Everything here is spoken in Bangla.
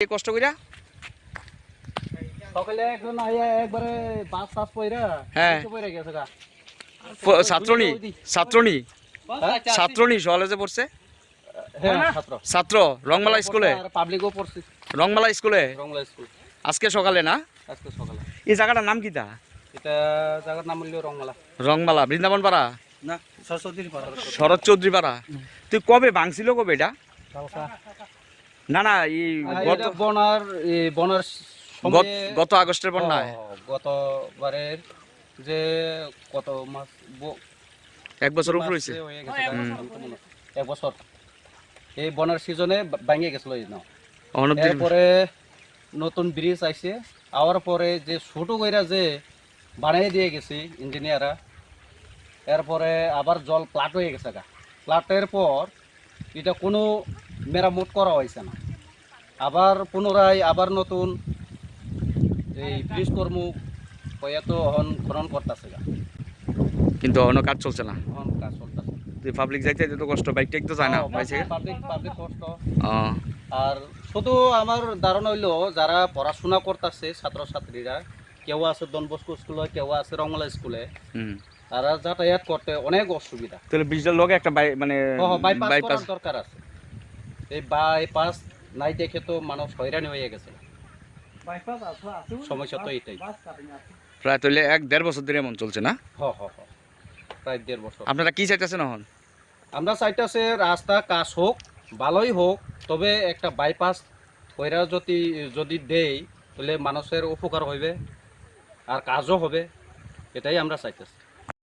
এই কষ্ট কইরা? সকালে একজন আইয়া একবারে বাস পইরা হ্যাঁ। পইরা গেছে গা। ছাত্রনী ছাত্রনী হ্যাঁ? ছাত্রনী কলেজে পড়ছে? হ্যাঁ ছাত্র। ছাত্র রংমালা স্কুলে? পাবলিকও পড়ছে। রংমালা স্কুলে? রংলা স্কুল। আজকে সকালে না? আজকে সকালে। এই জায়গাটার নাম কিতা এটা জায়গার নাম হইল রংমালা। রংমালা বৃন্দাবন পাড়া না সরস্বতীর পাড়া। শরৎ চৌধুরী পাড়া তুই কবে ভাঙছিল কবে এটা? না না এই গত বনার এই বনার গত- আগস্টের বন্যায় গতবারের যে কত মাস এক বছর উপর হয়েছে। এক বছর এই বনার সিজনে ভাঙিয়ে গেছিল এরপরে নতুন ব্রিজ আইছে। আওয়ার পরে যে ছোট কইরা যে বানিয়ে দিয়ে গেছি ইঞ্জিনিয়াররা এরপরে আবার জল প্লাট হয়ে গেছে গা। প্লাটের পর এটা কোনো মেরামত করা হয়েছে না। আবার পুনরায় আবার নতুন এই ব্রিজ কর্ম হয়ে তো হন খনন করতেছে কিন্তু অন্য কাজ চলছে না। হন কাজ চলতেছে পাবলিক যাইতে যাইতে তো কষ্ট বাইক টেক তো যায় না পাবলিক পাবলিক কষ্ট। আর শুধু আমার ধারণা হইল যারা পড়াশোনা করতেছে ছাত্রছাত্রীরা কেউ আছে ডন বস্কো স্কুলে কেউ আছে রংলা স্কুলে হুম। তারা যাতায়াত করতে অনেক অসুবিধা। তাহলে ব্রিজটার লগে একটা মানে বাইপাস দরকার আছে। এই বাইপাস নাই দেখে তো মানুষ হয়রানি হয়ে গেছে। সমস্যা তো এটাই প্রায় তাহলে এক দেড় বছর ধরে এমন চলছে না? হ হ হ। প্রায় দেড় বছর। আপনারা কি চাইতেছেন এখন? আমরা চাইতেছে রাস্তা কাজ হোক ভালোই হোক তবে একটা বাইপাস কইরা যদি যদি দেই তাহলে মানুষের উপকার হইবে আর কাজও হবে এটাই আমরা চাইতেছি।